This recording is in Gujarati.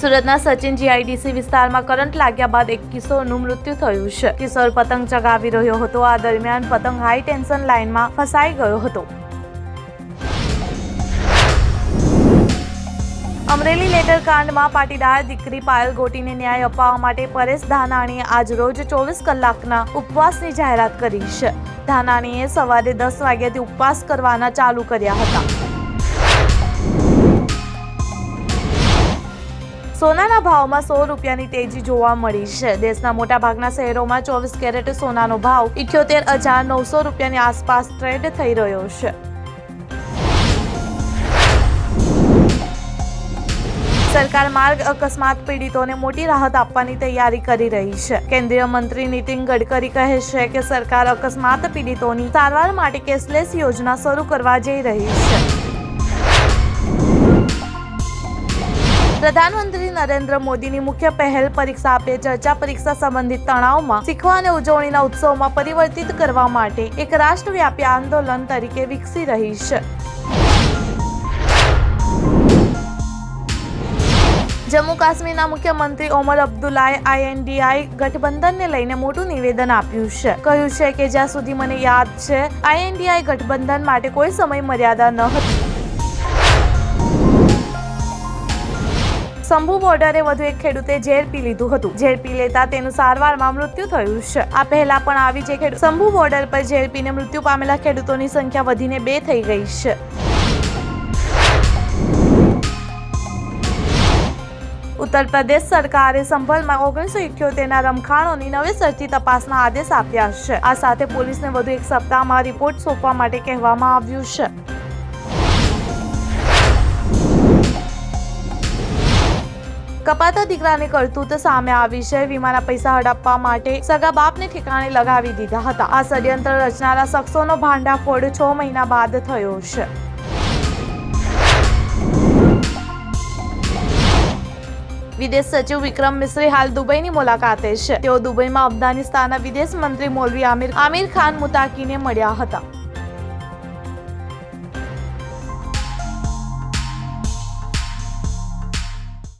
સુરતના સચિન જીઆઈડીસી વિસ્તારમાં કરંટ લાગ્યા બાદ એક કિશોરનું મૃત્યુ થયું છે. કિશોર પતંગ ચગાવી રહ્યો હતો. આ દરમિયાન પતંગ હાઈ ટેન્શન લાઇનમાં ફસાઈ ગયો હતો. અમરેલી લેટર કાંડમાં પાટીદાર દીકરી પાયલ ગોટીને ન્યાય અપાવવા માટે પરેશ ધાનાણીએ આજ રોજ ચોવીસ કલાકના ઉપવાસની જાહેરાત કરી છે. ધાનાણીએ સવારે દસ વાગ્યાથી ઉપવાસ કરવાના ચાલુ કર્યા હતા. સોનાના ભાવમાં સો રૂપિયાની તેજી જોવા મળી છે. દેશના મોટાભાગના શહેરોમાં ચોવીસ કેરેટ સોનાનો ભાવ ઇઠ્યોતેર હજાર નવસો રૂપિયાની આસપાસ ટ્રેડ થઈ રહ્યો છે. સરકાર માર્ગ અકસ્માત પીડિતોને મોટી રાહત આપવાની તૈયારી કરી રહી છે. કેન્દ્રીય મંત્રી નીતિન ગડકરી કહે છે કે સરકાર અકસ્માત પીડિતોની સારવાર માટે કેશલેસ યોજના શરૂ કરવા જઈ રહી છે. પ્રધાનમંત્રી નરેન્દ્ર મોદીની મુખ્ય પહેલ પરીક્ષા આપે ચર્ચા પરીક્ષા સંબંધિત તણાવમાં શીખવા અને ઉજવણીના ઉત્સવમાં પરિવર્તિત કરવા માટે એક રાષ્ટ્રવ્યાપી આંદોલન તરીકે વિકસી રહી છે. જમ્મુ કાશ્મીરના મુખ્યમંત્રી ઓમર અબ્દુલ્લાએ આઈએનડીઆઈ ગઠબંધનને લઈને મોટું નિવેદન આપ્યું છે. કહ્યું છે કે જ્યાં સુધી મને યાદ છે, આઈએનડીઆઈ ગઠબંધન માટે કોઈ સમય મર્યાદા ન હતી. શંભુ બોર્ડરે વધુ એક ખેડૂતે ઝેર પી લીધું હતું. ઝેર પી લેતા તેનું સારવારમાં મૃત્યુ થયું છે. આ પહેલા પણ આવી જે ખેડૂત શંભુ બોર્ડર પર ઝેર પીને મૃત્યુ પામેલા ખેડૂતોની સંખ્યા વધીને બે થઈ ગઈ છે. ઉત્તર પ્રદેશ સરકારે સંભલમાં ઓગણીસો ઇઠ્યોતેરના રમખાણોની નવેસરથી તપાસના આદેશ આપ્યા છે. આ સાથે પોલીસને વધુ એક સપ્તાહમાં રિપોર્ટ સોંપવા માટે કહેવામાં આવ્યું છે. કપાતા દીકરાની કરતૂત સામે આવી છે. વીમાના પૈસા હડપવા માટે સગા બાપને ઠેકાણે લગાવી દીધા હતા. આ ષડયંત્ર રચનારા શખ્સોનો ભાંડાફોડ છ મહિના બાદ થયો છે. વિદેશ સચિવ વિક્રમ મિશ્રી હાલ દુબઈની મુલાકાતે છે. તેઓ દુબઈમાં અફઘાનિસ્તાનના વિદેશ મંત્રી મોલવી આમિર આમિર ખાન મુતાકીને મળ્યા હતા.